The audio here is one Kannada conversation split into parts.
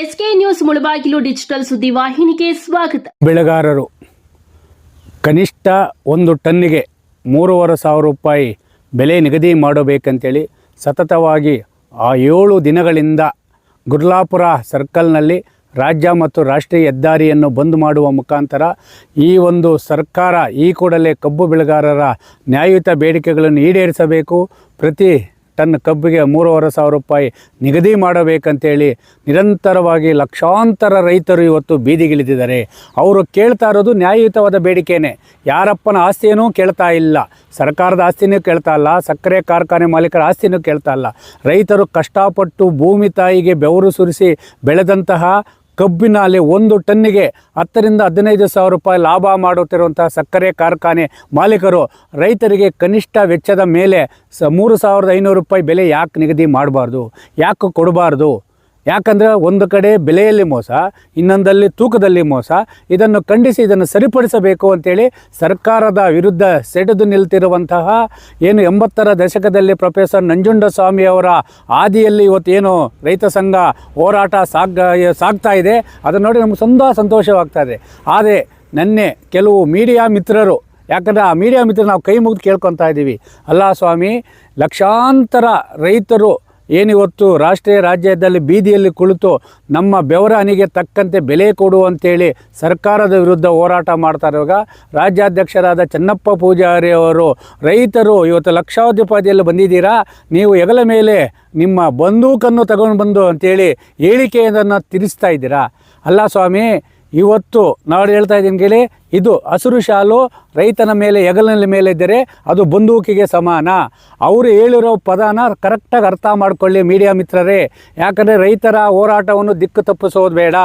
ಎಸ್ಕೆ ನ್ಯೂಸ್ ಮುಳಬಾಗಿಲು ಡಿಜಿಟಲ್ ಸುದ್ದಿ ವಾಹಿನಿಗೆ ಸ್ವಾಗತ. ಬೆಳೆಗಾರರು, ಕನಿಷ್ಠ ಒಂದು ಟನ್ನಿಗೆ ಮೂರುವರೆ ಸಾವಿರ ರೂಪಾಯಿ ಬೆಲೆ ನಿಗದಿ ಮಾಡಬೇಕಂತೇಳಿ ಸತತವಾಗಿ ಆ ಏಳು ದಿನಗಳಿಂದ ಗುರ್ಲಾಪುರ ಸರ್ಕಲ್ನಲ್ಲಿ ರಾಜ್ಯ ಮತ್ತು ರಾಷ್ಟ್ರೀಯ ಹೆದ್ದಾರಿಯನ್ನು ಬಂದ್ ಮಾಡುವ ಮುಖಾಂತರ ಈ ಒಂದು ಸರ್ಕಾರ ಈ ಕೂಡಲೇ ಕಬ್ಬು ಬೆಳೆಗಾರರ ನ್ಯಾಯಯುತ ಬೇಡಿಕೆಗಳನ್ನು ಈಡೇರಿಸಬೇಕು. ಪ್ರತಿ ಟನ್ ಕಬ್ಬಿಗೆ ಮೂರುವರೆ ಸಾವಿರ ರೂಪಾಯಿ ನಿಗದಿ ಮಾಡಬೇಕಂತೇಳಿ ನಿರಂತರವಾಗಿ ಲಕ್ಷಾಂತರ ರೈತರು ಇವತ್ತು ಬೀದಿಗಿಳಿದಿದ್ದಾರೆ. ಅವರು ಕೇಳ್ತಾ ಇರೋದು ನ್ಯಾಯಯುತವಾದ ಬೇಡಿಕೆನೇ. ಯಾರಪ್ಪನ ಆಸ್ತಿಯೂ ಕೇಳ್ತಾ ಇಲ್ಲ. ಸರ್ಕಾರದ ಆಸ್ತಿನೂ ಕೇಳ್ತಾ ಇಲ್ಲ. ಸಕ್ಕರೆ ಕಾರ್ಖಾನೆ ಮಾಲೀಕರ ಆಸ್ತಿನೂ ಕೇಳ್ತಾ ಇಲ್ಲ. ರೈತರು ಕಷ್ಟಪಟ್ಟು ಭೂಮಿ ತಾಯಿಗೆ ಬೆವರು ಸುರಿಸಿ ಬೆಳೆದಂತಹ ಕಬ್ಬಿನಲ್ಲಿ ಒಂದು ಟನ್ನಿಗೆ ಹತ್ತರಿಂದ ಹದಿನೈದು ಸಾವಿರ ರೂಪಾಯಿ ಲಾಭ ಮಾಡುತ್ತಿರುವಂತಹ ಸಕ್ಕರೆ ಕಾರ್ಖಾನೆ ಮಾಲೀಕರು ರೈತರಿಗೆ ಕನಿಷ್ಠ ವೆಚ್ಚದ ಮೇಲೆ ಸ ಮೂರು ಸಾವಿರದ ಐನೂರು ರೂಪಾಯಿ ಬೆಲೆ ಯಾಕೆ ನಿಗದಿ ಮಾಡಬಾರ್ದು? ಯಾಕೆ ಕೊಡಬಾರ್ದು? ಯಾಕಂದರೆ ಒಂದು ಕಡೆ ಬೆಲೆಯಲ್ಲಿ ಮೋಸ, ಇನ್ನೊಂದಲ್ಲಿ ತೂಕದಲ್ಲಿ ಮೋಸ, ಇದನ್ನು ಖಂಡಿಸಿ ಇದನ್ನು ಸರಿಪಡಿಸಬೇಕು ಅಂತೇಳಿ ಸರ್ಕಾರದ ವಿರುದ್ಧ ಸೆಡೆದು ನಿಲ್ತಿರುವಂತಹ ಏನು ಎಂಬತ್ತರ ದಶಕದಲ್ಲಿ ಪ್ರೊಫೆಸರ್ ನಂಜುಂಡಸ್ವಾಮಿ ಅವರ ಆದಿಯಲ್ಲಿ ಇವತ್ತೇನು ರೈತ ಸಂಘ ಹೋರಾಟ ಸಾಗ, ಸಾಗ್ತಾ ಇದೆ. ಅದನ್ನು ನೋಡಿ ನಮ್ಗೆ ತುಂಬ ಸಂತೋಷವಾಗ್ತಾ ಇದೆ. ಆದರೆ ನೆನ್ನೆ ಕೆಲವು ಮೀಡಿಯಾ ಮಿತ್ರರು, ಯಾಕಂದರೆ ಆ ಮೀಡಿಯಾ ಮಿತ್ರ ನಾವು ಕೈ ಮುಗಿದು ಕೇಳ್ಕೊತಾ ಇದ್ದೀವಿ. ಅಲ್ಲ ಸ್ವಾಮಿ, ಲಕ್ಷಾಂತರ ರೈತರು ಏನಿವತ್ತು ರಾಷ್ಟ್ರೀಯ ರಾಜ್ಯದಲ್ಲಿ ಬೀದಿಯಲ್ಲಿ ಕುಳಿತು ನಮ್ಮ ಬೆವರ ಹನಿಗೆ ತಕ್ಕಂತೆ ಬೆಲೆ ಕೊಡು ಅಂತೇಳಿ ಸರ್ಕಾರದ ವಿರುದ್ಧ ಹೋರಾಟ ಮಾಡ್ತಾ ಇರುವಾಗ ರಾಜ್ಯಾಧ್ಯಕ್ಷರಾದ ಚನ್ನಪ್ಪ ಪೂಜಾರಿ ಅವರು, ರೈತರು ಇವತ್ತು ಲಕ್ಷಾಧಿಪತಿಯಲ್ಲಿ ಬಂದಿದ್ದೀರಾ? ನೀವು ಹೆಗಲ ಮೇಲೆ ನಿಮ್ಮ ಬಂದೂಕನ್ನು ತಗೊಂಡು ಬಂದು ಅಂತೇಳಿ ಹೇಳಿಕೆಯನ್ನು ತಿರಿಸ್ತಾ ಇದ್ದೀರಾ? ಅಲ್ಲ ಸ್ವಾಮಿ, ಇವತ್ತು ನಾವು ಹೇಳ್ತಾ ಇದ್ದೀನಿ ಕೇಳಿ ಇದು ಹಸಿರು ಶಾಲು ರೈತನ ಮೇಲೆ, ಹೆಗಲಿನ ಮೇಲೆ ಇದ್ದರೆ ಅದು ಬಂದೂಕಿಗೆ ಸಮಾನ. ಅವರು ಹೇಳಿರೋ ಪದನ ಕರೆಕ್ಟಾಗಿ ಅರ್ಥ ಮಾಡಿಕೊಳ್ಳಿ ಮೀಡಿಯಾ ಮಿತ್ರರೇ. ಯಾಕಂದರೆ ರೈತರ ಹೋರಾಟವನ್ನು ದಿಕ್ಕು ತಪ್ಪಿಸೋದು ಬೇಡ.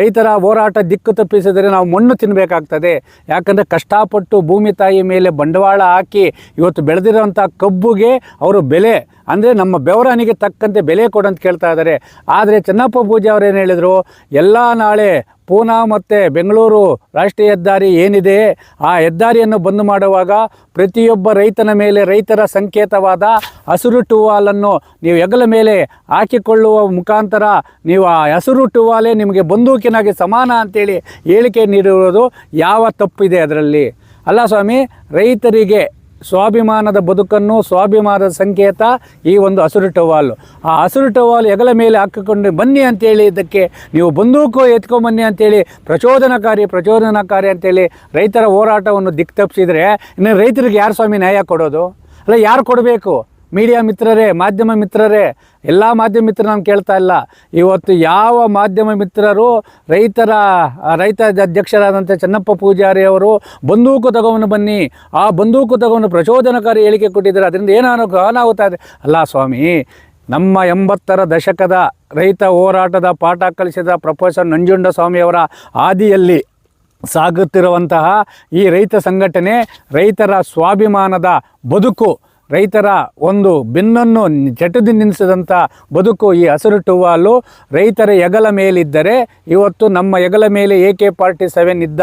ರೈತರ ಹೋರಾಟ ದಿಕ್ಕು ತಪ್ಪಿಸಿದರೆ ನಾವು ಮಣ್ಣು ತಿನ್ನಬೇಕಾಗ್ತದೆ ಯಾಕಂದರೆ ಕಷ್ಟಪಟ್ಟು ಭೂಮಿ ತಾಯಿ ಮೇಲೆ ಬಂಡವಾಳ ಹಾಕಿ ಇವತ್ತು ಬೆಳೆದಿರೋಂಥ ಕಬ್ಬುಗೆ ಅವರು ಬೆಲೆ, ಅಂದರೆ ನಮ್ಮ ಬೆವರನಿಗೆ ತಕ್ಕಂತೆ ಬೆಲೆ ಕೊಡಂತ ಕೇಳ್ತಾ ಇದ್ದಾರೆ. ಆದರೆ ಚೆನ್ನಪ್ಪ ಪೂಜೆ ಅವ್ರು ಏನು ಹೇಳಿದರು? ಎಲ್ಲ ನಾಳೆ ಪೂನಾ ಮತ್ತು ಬೆಂಗಳೂರು ರಾಷ್ಟ್ರೀಯ ಹೆದ್ದಾರಿ ಏನಿದೆ, ಆ ಹೆದ್ದಾರಿಯನ್ನು ಬಂದ್ ಮಾಡುವಾಗ ಪ್ರತಿಯೊಬ್ಬ ರೈತನ ಮೇಲೆ ರೈತರ ಸಂಕೇತವಾದ ಹಸಿರು ಟುವಾಲನ್ನು ನೀವು ಹೆಗಲ ಮೇಲೆ ಹಾಕಿಕೊಳ್ಳುವ ಮುಖಾಂತರ ನೀವು ಆ ಹಸಿರು ಟುವಾಲೆ ನಿಮಗೆ ಬಂದೂಕಿನಾಗಿ ಸಮಾನ ಅಂತೇಳಿ ಹೇಳಿಕೆ ನೀಡಿರುವುದು ಯಾವ ತಪ್ಪಿದೆ ಅದರಲ್ಲಿ? ಅಲ್ಲ ಸ್ವಾಮಿ, ರೈತರಿಗೆ ಸ್ವಾಭಿಮಾನದ ಬದುಕನ್ನು ಸ್ವಾಭಿಮಾನದ ಸಂಕೇತ ಈ ಒಂದು ಹಸಿರು ಟವಾಲು ಆ ಹಸಿರು ಟವಾಲು ಹೆಗಲ ಮೇಲೆ ಹಾಕಿಕೊಂಡು ಬನ್ನಿ ಅಂತೇಳಿ ಇದಕ್ಕೆ ನೀವು ಬಂದೂಕು ಎತ್ಕೊಂಬನ್ನಿ ಅಂತೇಳಿ ಪ್ರಚೋದನಕಾರಿ ಪ್ರಚೋದನಕಾರಿ ಅಂತೇಳಿ ರೈತರ ಹೋರಾಟವನ್ನು ದಿಕ್ ತಪ್ಪಿಸಿದರೆ ಇನ್ನು ರೈತರಿಗೆ ಯಾರು ಸ್ವಾಮಿ ನ್ಯಾಯ ಕೊಡೋದು? ಅಲ್ಲ ಯಾರು ಕೊಡಬೇಕು? ಮೀಡಿಯಾ ಮಿತ್ರರೇ, ಮಾಧ್ಯಮ ಮಿತ್ರರೇ, ಎಲ್ಲ ಮಾಧ್ಯಮ ಮಿತ್ರ ನಾನು ಕೇಳ್ತಾ ಇಲ್ಲ. ಇವತ್ತು ಯಾವ ಮಾಧ್ಯಮ ಮಿತ್ರರು ರೈತರ ರೈತ ಅಧ್ಯಕ್ಷರಾದಂಥ ಚೆನ್ನಪ್ಪ ಪೂಜಾರಿ ಅವರು ಬಂದೂಕು ತಗೊಂಡು ಬನ್ನಿ. ಆ ಬಂದೂಕು ತಗೊಂಡು ಪ್ರಚೋದನಕಾರಿ ಹೇಳಿಕೆ ಕೊಟ್ಟಿದ್ದಾರೆ. ಅದರಿಂದ ಏನು ಅನಾಹುತ ಇದೆ? ಅಲ್ಲ ಸ್ವಾಮಿ, ನಮ್ಮ ಎಂಬತ್ತರ ದಶಕದ ರೈತ ಹೋರಾಟದ ಪಾಠ ಕಲಿಸಿದ ಪ್ರೊಫೆಸರ್ ನಂಜುಂಡ ನಂಜುಂಡಸ್ವಾಮಿಯವರ ಆದಿಯಲ್ಲಿ ಸಾಗುತ್ತಿರುವಂತಹ ಈ ರೈತ ಸಂಘಟನೆ ರೈತರ ಸ್ವಾಭಿಮಾನದ ಬದುಕು ರೈತರ ಒಂದು ಬೆನ್ನನ್ನು ಚಟದಿ ನಿಲ್ಲಿಸಿದಂಥ ಬದುಕು ಈ ಹಸಿರು ಟುವಾಲು ರೈತರ ಹೆಗಲ ಮೇಲಿದ್ದರೆ ಇವತ್ತು ನಮ್ಮ ಹೆಗಲ ಮೇಲೆ ಎ ಕೆ ಫಾರ್ಟಿ ಸೆವೆನ್ ಇದ್ದ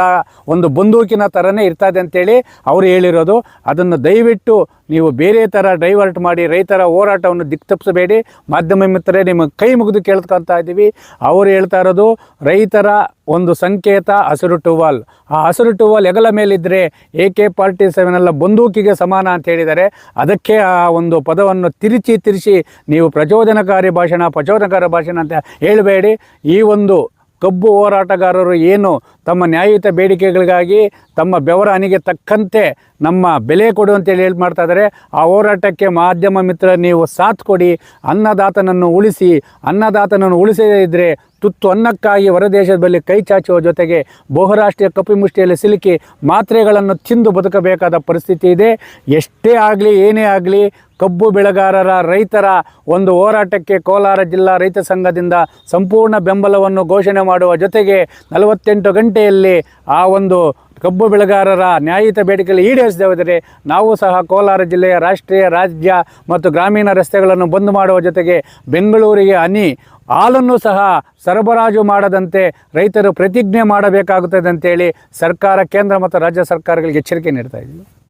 ಒಂದು ಬಂದೂಕಿನ ಥರನೇ ಇರ್ತದೆ ಅಂತೇಳಿ ಅವರು ಹೇಳಿರೋದು. ಅದನ್ನು ದಯವಿಟ್ಟು ನೀವು ಬೇರೆ ಥರ ಡೈವರ್ಟ್ ಮಾಡಿ ರೈತರ ಹೋರಾಟವನ್ನು ದಿಕ್ತಪ್ಪಿಸಬೇಡಿ ಮಾಧ್ಯಮ ಮಿತ್ರರೇ ನಿಮಗೆ ಕೈ ಮುಗಿದು ಕೇಳ್ಕೊತಾ ಇದ್ದೀವಿ. ಅವರು ಹೇಳ್ತಾ ಇರೋದು, ರೈತರ ಒಂದು ಸಂಕೇತ ಹಸಿರು ಟುವಾಲ್. ಆ ಹಸಿರು ಟುವಾಲ್ ಹೆಗಲ ಮೇಲಿದ್ದರೆ ಎ ಕೆ ಫಾರ್ಟಿ ಸೆವೆನ್ ಎಲ್ಲ ಬಂದೂಕಿಗೆ ಸಮಾನ ಅಂತ ಹೇಳಿದರೆ ಅದಕ್ಕೆ ಆ ಒಂದು ಪದವನ್ನು ತಿರುಚಿ ತಿರುಚಿ ನೀವು ಪ್ರಚೋದನಕಾರಿ ಭಾಷಣ ಪ್ರಚೋದನಕಾರಿ ಭಾಷಣ ಅಂತ ಹೇಳಬೇಡಿ. ಈ ಒಂದು ಕಬ್ಬು ಹೋರಾಟಗಾರರು ಏನು ತಮ್ಮ ನ್ಯಾಯಯುತ ಬೇಡಿಕೆಗಳಿಗಾಗಿ ತಮ್ಮ ಬೆವರ ಹನಿಗೆ ತಕ್ಕಂತೆ ನಮ್ಮ ಬೆಲೆ ಕೊಡು ಅಂತೇಳಿ ಹೇಳಿ ಮಾಡ್ತಾ ಆ ಹೋರಾಟಕ್ಕೆ ಮಾಧ್ಯಮ ಮಿತ್ರ ನೀವು ಸಾಥ್ ಕೊಡಿ. ಅನ್ನದಾತನನ್ನು ಉಳಿಸಿ. ಅನ್ನದಾತನನ್ನು ಉಳಿಸದೇ ಇದ್ದರೆ ತುತ್ತು ಅನ್ನಕ್ಕಾಗಿ ಹೊರದೇಶದಲ್ಲಿ ಕೈ ಚಾಚುವ ಜೊತೆಗೆ ಬಹುರಾಷ್ಟ್ರೀಯ ಕಪಿಮುಷ್ಟಿಯಲ್ಲಿ ಸಿಲುಕಿ ಮಾತ್ರೆಗಳನ್ನು ತಿಂದು ಬದುಕಬೇಕಾದ ಪರಿಸ್ಥಿತಿ ಇದೆ. ಎಷ್ಟೇ ಆಗಲಿ, ಏನೇ ಆಗಲಿ ಕಬ್ಬು ಬೆಳೆಗಾರರ ರೈತರ ಒಂದು ಹೋರಾಟಕ್ಕೆ ಕೋಲಾರ ಜಿಲ್ಲಾ ರೈತ ಸಂಘದಿಂದ ಸಂಪೂರ್ಣ ಬೆಂಬಲವನ್ನು ಘೋಷಣೆ ಮಾಡುವ ಜೊತೆಗೆ ನಲವತ್ತೆಂಟು ಗಂಟೆಯಲ್ಲಿ ಆ ಒಂದು ಕಬ್ಬು ಬೆಳೆಗಾರರ ನ್ಯಾಯಿತ ಬೇಡಿಕೆಯಲ್ಲಿ ಈಡೇರಿಸದೆ ಹೋದರೆ ನಾವು ಸಹ ಕೋಲಾರ ಜಿಲ್ಲೆಯ ರಾಷ್ಟ್ರೀಯ, ರಾಜ್ಯ ಮತ್ತು ಗ್ರಾಮೀಣ ರಸ್ತೆಗಳನ್ನು ಬಂದ್ ಮಾಡುವ ಜೊತೆಗೆ ಬೆಂಗಳೂರಿಗೆ ಹನಿ, ಹಾಲನ್ನು ಸಹ ಸರಬರಾಜು ಮಾಡದಂತೆ ರೈತರು ಪ್ರತಿಜ್ಞೆ ಮಾಡಬೇಕಾಗುತ್ತದೆ ಅಂತೇಳಿ ಸರ್ಕಾರ, ಕೇಂದ್ರ ಮತ್ತು ರಾಜ್ಯ ಸರ್ಕಾರಗಳಿಗೆ ಎಚ್ಚರಿಕೆ ನೀಡ್ತಾ ಇದ್ದೀವಿ.